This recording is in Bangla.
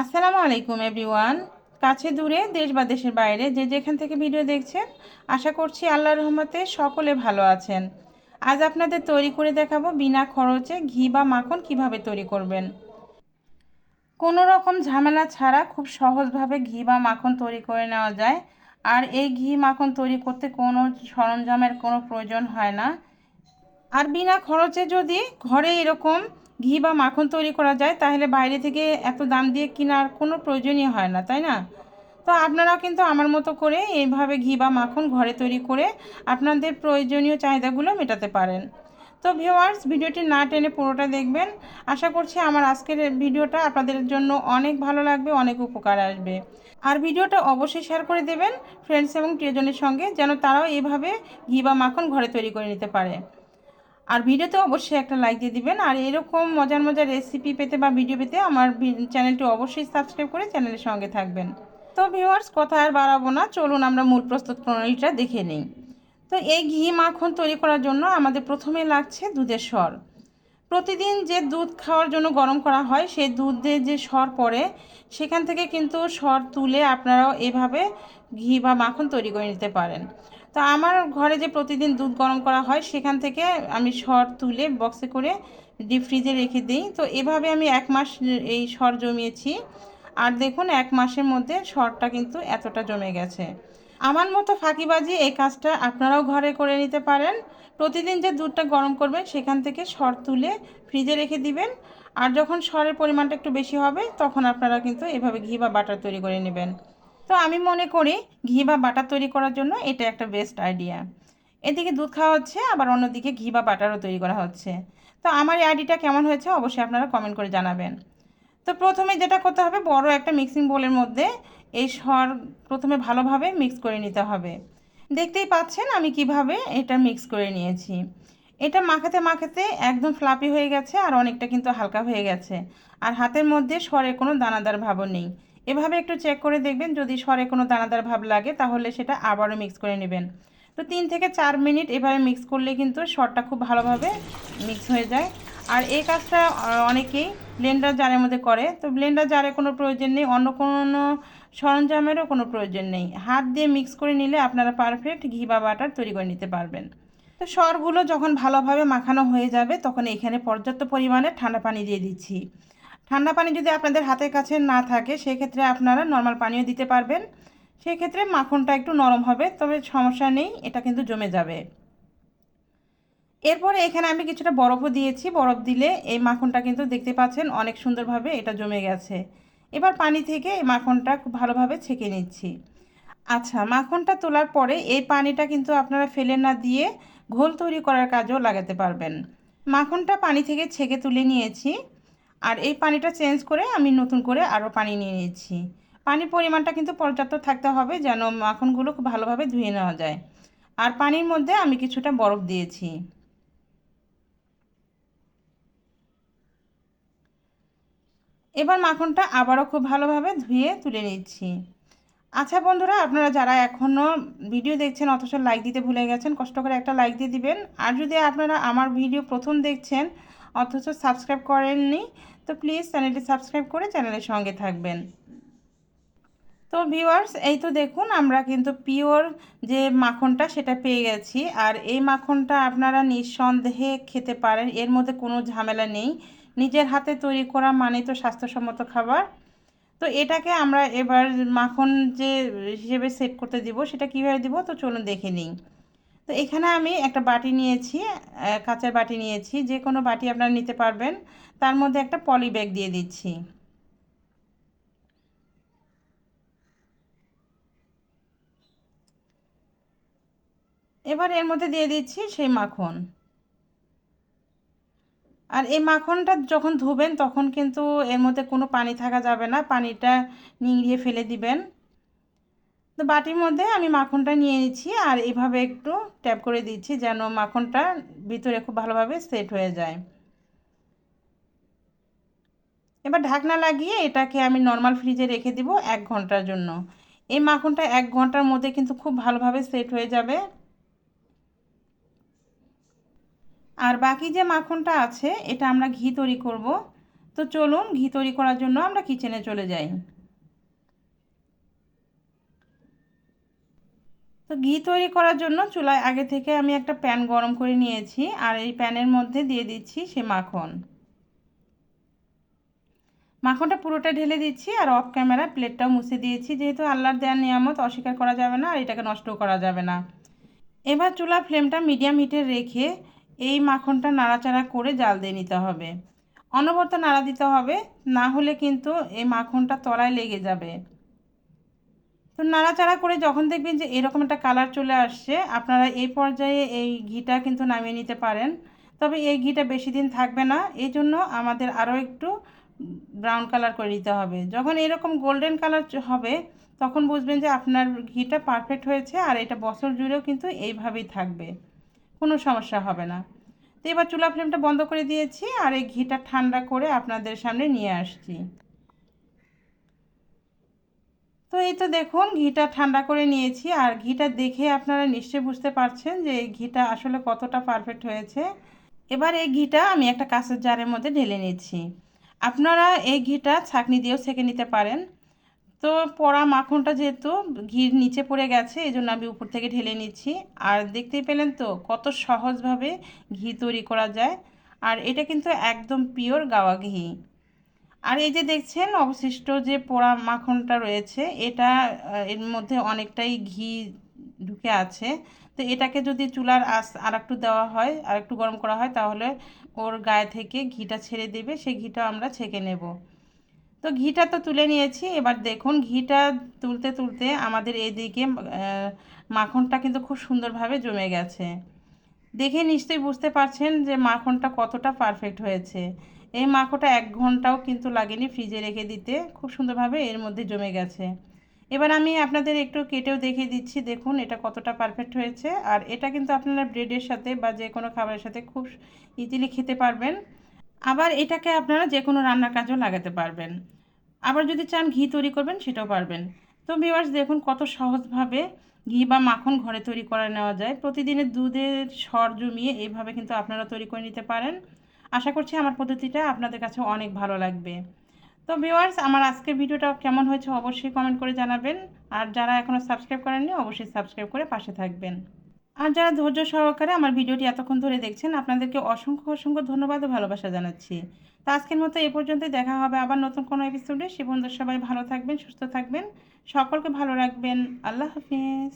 আসসালামু আলাইকুম, এভরিওয়ান। কাছে দূরে, দেশ বা দেশের বাইরে, যে যেখান থেকে ভিডিও দেখছেন, আশা করছি আল্লাহর রহমতে সকলে ভালো আছেন। আজ আপনাদের তৈরি করে দেখাবো বিনা খরচে ঘি বা মাখন কীভাবে তৈরি করবেন। কোনো রকম ঝামেলা ছাড়া খুব সহজভাবে ঘি বা মাখন তৈরি করে নেওয়া যায়। আর এই ঘি, মাখন তৈরি করতে কোনো সরঞ্জামের কোনো প্রয়োজন হয় না। আর বিনা খরচে যদি ঘরে এরকম ঘি বা মাখন তৈরি করা যায়, তাহলে বাইরে থেকে এত দাম দিয়ে কেনার কোনো প্রয়োজনই হয় না, তাই না? তো আপনারাও কিন্তু আমার মতো করে এইভাবে ঘি বা মাখন ঘরে তৈরি করে আপনাদের প্রয়োজনীয় চাহিদাগুলো মেটাতে পারেন। তো ভিউয়ার্স, ভিডিওটি না টেনে পুরোটা দেখবেন। আশা করছি আমার আজকের ভিডিওটা আপনাদের জন্য অনেক ভালো লাগবে, অনেক উপকার আসবে। আর ভিডিওটা অবশ্যই শেয়ার করে দেবেন, ফ্রেন্ডস এবং প্রিয়জনের সঙ্গে, যেন তারাও এভাবে ঘি বা মাখন ঘরে তৈরি করে নিতে পারে। আর ভিডিওতে অবশ্যই একটা লাইক দিয়ে দিবেন। আর এরকম মজার মজার রেসিপি পেতে বা ভিডিও পেতে আমার চ্যানেলটি অবশ্যই সাবস্ক্রাইব করে চ্যানেলের সঙ্গে থাকবেন। তো ভিউয়ার্স কথা আর বাড়াবো না। চলুন আমরা মূল প্রস্তুত প্রণালীটা দেখে নিই। তো এই ঘি মাখন তৈরি করার জন্য আমাদের প্রথমে লাগছে দুধের স্বর। প্রতিদিন যে দুধ খাওয়ার জন্য গরম করা হয়, সেই দুধে যে সর পড়ে, সেখান থেকে কিন্তু সর তুলে আপনারাও এভাবে ঘি বা মাখন তৈরি করে নিতে পারেন। তো আমার ঘরে যে প্রতিদিন দুধ গরম করা হয়, সেখান থেকে আমি সর তুলে বক্সে করে ডিপ ফ্রিজে রেখে দিই। তো এভাবে আমি এক মাস এই সর জমিয়েছি। আর দেখুন, এক মাসের মধ্যে সরটা কিন্তু এতটা জমে গেছে। আমার মতো ফাঁকিবাজি এই কাজটা আপনারাও ঘরে করে নিতে পারেন। প্রতিদিন যে দুধটা গরম করবেন, সেখান থেকে সর তুলে ফ্রিজে রেখে দিবেন। আর যখন সরের পরিমাণটা একটু বেশি হবে, তখন আপনারা কিন্তু এভাবে ঘি বা বাটার তৈরি করে নেবেন। তো আমি মনে করি ঘি বা বাটার তৈরি করার জন্য এটা একটা বেস্ট আইডিয়া এদিকে দুধ খাওয়া হচ্ছে, আবার অন্যদিকে ঘি বা বাটারও তৈরি করা হচ্ছে। তো আমার এই আইডিটা কেমন হয়েছে অবশ্যই আপনারা কমেন্ট করে জানাবেন। তো প্রথমে যেটা করতে হবে, বড় একটা মিক্সিং বোলের মধ্যে এই সর প্রথমে ভালোভাবে মিক্স করে নিতে হবে। দেখতেই পাচ্ছেন আমি কীভাবে এটা মিক্স করে নিয়েছি। এটা মাখাতে মাখাতে একদম ফ্লাপি হয়ে গেছে আর অনেকটা কিন্তু হালকা হয়ে গেছে। আর হাতের মধ্যে সরে কোনো দানাদার ভাবও নেই। এভাবে একটু চেক করে দেখবেন, যদি সরে কোনো দানাদার ভাব লাগে, তাহলে সেটা আবারও মিক্স করে নেবেন। তো তিন থেকে চার মিনিট এভাবে মিক্স করলে কিন্তু সরটা খুব ভালোভাবে মিক্স হয়ে যায়। আর এই কাজটা অনেকেই ব্লেন্ডার জারের মধ্যে করে। তো ব্লেন্ডার জারে কোনো প্রয়োজন নেই, অন্য কোনো সরঞ্জামেরও কোনো প্রয়োজন নেই। হাত দিয়ে মিক্স করে নিলে আপনারা পারফেক্ট ঘি বা বাটার তৈরি করে নিতে পারবেন। তো সরগুলো যখন ভালোভাবে মাখানো হয়ে যাবে, তখন এখানে পর্যাপ্ত পরিমাণে ঠান্ডা পানি দিয়ে দিচ্ছি। ঠান্ডা পানি যদি আপনাদের হাতের কাছে না থাকে, সেক্ষেত্রে আপনারা নর্মাল পানিও দিতে পারবেন। সেক্ষেত্রে মাখনটা একটু নরম হবে, তবে সমস্যা নেই, এটা কিন্তু জমে যাবে। এরপরে এখানে আমি কিছুটা বরফও দিয়েছি। বরফ দিলে এই মাখনটা কিন্তু দেখতে পাচ্ছেন অনেক সুন্দরভাবে এটা জমে গেছে। এবার পানি থেকে এই মাখনটা খুব ভালোভাবে ছেঁকে নিচ্ছি। আচ্ছা মাখনটা তোলার পরে এই পানিটা কিন্তু আপনারা ফেলে না দিয়ে ঘোল তৈরি করার কাজেও লাগাতে পারবেন। মাখনটা পানি থেকে ছেঁকে তুলে নিয়েছি। আর এই পানিটা চেঞ্জ করে আমি নতুন করে আরও পানি নিয়ে নিয়েছি। পানির পরিমাণটা কিন্তু পর্যাপ্ত থাকতে হবে যেন মাখনগুলো খুব ভালোভাবে ধুয়ে নেওয়া যায়। আর পানির মধ্যে আমি কিছুটা বরফ দিয়েছি। এবার মাখনটা আবারও খুব ভালোভাবে ধুয়ে তুলে নিচ্ছি। আচ্ছা বন্ধুরা, আপনারা যারা এখনও ভিডিও দেখছেন অথচ লাইক দিতে ভুলে গেছেন, কষ্ট করে একটা লাইক দিয়ে দিবেন। আর যদি আপনারা আমার ভিডিও প্রথম দেখছেন অথচ সাবস্ক্রাইব করেননি তো প্লিজ চ্যানেলটি সাবস্ক্রাইব করে চ্যানেলের সঙ্গে থাকবেন। তো ভিউয়ার্স এই তো দেখুন, আমরা কিন্তু পিওর যে মাখনটা সেটা পেয়ে গেছি। আর এই মাখনটা আপনারা নিঃসন্দেহে খেতে পারেন, এর মধ্যে কোনো ঝামেলা নেই। নিজের হাতে তৈরি করা মানে তো স্বাস্থ্যসম্মত খাবার। তো এটাকে আমরা এবার মাখন যে হিসেবে সেট করতে দিব, সেটা কীভাবে দিব? তো চলুন দেখে নিই। তো এখানে আমি একটা বাটি নিয়েছি কাঁচের বাটি নিয়েছি, যে কোনো বাটি আপনারা নিতে পারবেন। তার মধ্যে একটা পলি ব্যাগ দিয়ে দিচ্ছি। এবার এর মধ্যে দিয়ে দিচ্ছি সেই মাখন। আর এই মাখনটা যখন ধুবেন, তখন কিন্তু এর মধ্যে কোনো পানি থাকা যাবে না, পানিটা নিংড়িয়ে ফেলে দিবেন। তো বাটির মধ্যে আমি মাখনটা নিয়ে নিচ্ছি আর এভাবে একটু ট্যাপ করে দিচ্ছি যেন মাখনটা ভিতরে খুব ভালোভাবে সেট হয়ে যায়। এবার ঢাকনা লাগিয়ে এটাকে আমি নর্মাল ফ্রিজে রেখে দিব এক ঘণ্টার জন্য। এই মাখনটা এক ঘণ্টার মধ্যে কিন্তু খুব ভালোভাবে সেট হয়ে যাবে। আর বাকি যে মাখনটা আছে, এটা আমরা ঘি তৈরি করব। তো চলুন, ঘি তৈরি করার জন্য আমরা কিচেনে চলে যাই। তো ঘি তৈরি করার জন্য চুলায় আগে থেকে আমি একটা প্যান গরম করে নিয়েছি আর এই প্যানের মধ্যে দিয়ে দিচ্ছি সে মাখন। মাখনটা পুরোটা ঢেলে দিচ্ছি আর অফ ক্যামেরা প্লেটটাও মুছে দিয়েছি। যেহেতু আল্লাহর দেওয়ার নিয়ামত, অস্বীকার করা যাবে না আর এটাকে নষ্ট করা যাবে না। এবার চুলা ফ্লেমটা মিডিয়াম হিটে রেখে এই মাখনটা নাড়াচাড়া করে জাল দিয়ে নিতে হবে। অনবরত নাড়া দিতে হবে, না হলে কিন্তু এই মাখনটা তলায় লেগে যাবে। তো নাড়াচাড়া করে যখন দেখবেন যে এরকম একটা কালার চলে আসছে, আপনারা এই পর্যায়ে এই ঘিটা কিন্তু নামিয়ে নিতে পারেন। তবে এই ঘিটা বেশি দিন থাকবে না এই জন্য আমাদের আরও একটু ব্রাউন কালার করে নিতে হবে। যখন এরকম গোল্ডেন কালার হবে, তখন বুঝবেন যে আপনার ঘিটা পারফেক্ট হয়েছে আর এটা বছর জুড়েও কিন্তু এইভাবেই থাকবে। কোনো সমস্যা হবে না। তো এবার চুলা ফ্লেমটা বন্ধ করে দিয়েছি আর এই ঘিটা ঠান্ডা করে আপনাদের সামনে নিয়ে আসছি। তো এই তো দেখুন, ঘিটা ঠান্ডা করে নিয়েছি। আর ঘিটা দেখে আপনারা নিশ্চয়ই বুঝতে পারছেন যে এই ঘিটা আসলে কতটা পারফেক্ট হয়েছে। এবার এই ঘিটা আমি একটা কাঁচের জারের মধ্যে ঢেলে নিচ্ছি। আপনারা এই ঘিটা ছাঁকনি দিয়েও ছেঁকে নিতে পারেন। তো পড়া মাখনটা যেহেতু ঘির নিচে পড়ে গেছে, এই জন্য আমি উপর থেকে ঢেলে নিচ্ছি। আর দেখতেই পেলেন তো, কত সহজভাবে ঘি তৈরি করা যায়। আর এটা কিন্তু একদম পিওর গাওয়া ঘি। আর এই যে দেখছেন, অবশিষ্ট যে পোড়া মাখনটা রয়েছে, এটা এর মধ্যে অনেকটাই ঘি ঢুকে আছে। তো এটাকে যদি চুলার আস আর একটু দেওয়া হয় আর একটু গরম করা হয়, তাহলে ওর গায়ে থেকে ঘিটা ছেড়ে দেবে, সেই ঘিটা আমরা ছেঁকে নেব। তো ঘিটা তো তুলে নিয়েছি, এবার দেখুন, ঘিটা তুলতে তুলতে আমাদের এদিকে মাখনটা কিন্তু খুব সুন্দরভাবে জমে গেছে। দেখে নিশ্চয়ই বুঝতে পারছেন যে মাখনটা কতটা পারফেক্ট হয়েছে। এই মাখোটা এক ঘন্টাও কিন্তু লাগেনি ফ্রিজে রেখে দিতে। খুব সুন্দরভাবে এর মধ্যে জমে গেছে। এবার আমি আপনাদের একটু কেটেও দেখিয়ে দিচ্ছি। দেখুন, এটা কতটা পারফেক্ট হয়েছে। আর এটা কিন্তু আপনারা ব্রেডের সাথে বা যে কোনো খাবারের সাথে খুব ইজিলি খেতে পারবেন। আবার এটাকে আপনারা যে কোনো রান্নার কাজেও লাগাতে পারবেন। আবার যদি চান ঘি তৈরি করবেন, সেটাও পারবেন। তো ভিওয়ার্স দেখুন কত সহজভাবে ঘি বা মাখন ঘরে তৈরি করে নেওয়া যায়। প্রতিদিনের দুধের সর জমিয়ে এইভাবে কিন্তু আপনারা তৈরি করে নিতে পারেন। আশা করছি আমার পদ্ধতিটা আপনাদের কাছে অনেক ভালো লাগবে। তো ভিওয়ার্স আমার আজকের ভিডিওটা কেমন হয়েছে অবশ্যই কমেন্ট করে জানাবেন। আর যারা এখনও সাবস্ক্রাইব করেননি, অবশ্যই সাবস্ক্রাইব করে পাশে থাকবেন। আর যারা ধৈর্য সহকারে আমার ভিডিওটি এতক্ষণ ধরে দেখছেন, আপনাদেরকে অসংখ্য অসংখ্য ধন্যবাদ ও ভালোবাসা জানাচ্ছি। তো আজকের মতো এ পর্যন্তই, দেখা হবে আবার নতুন কোনো এপিসোডে সে বন্ধুর সবাই ভালো থাকবেন, সুস্থ থাকবেন। সকলকে ভালো রাখবেন। আল্লাহ হাফিজ।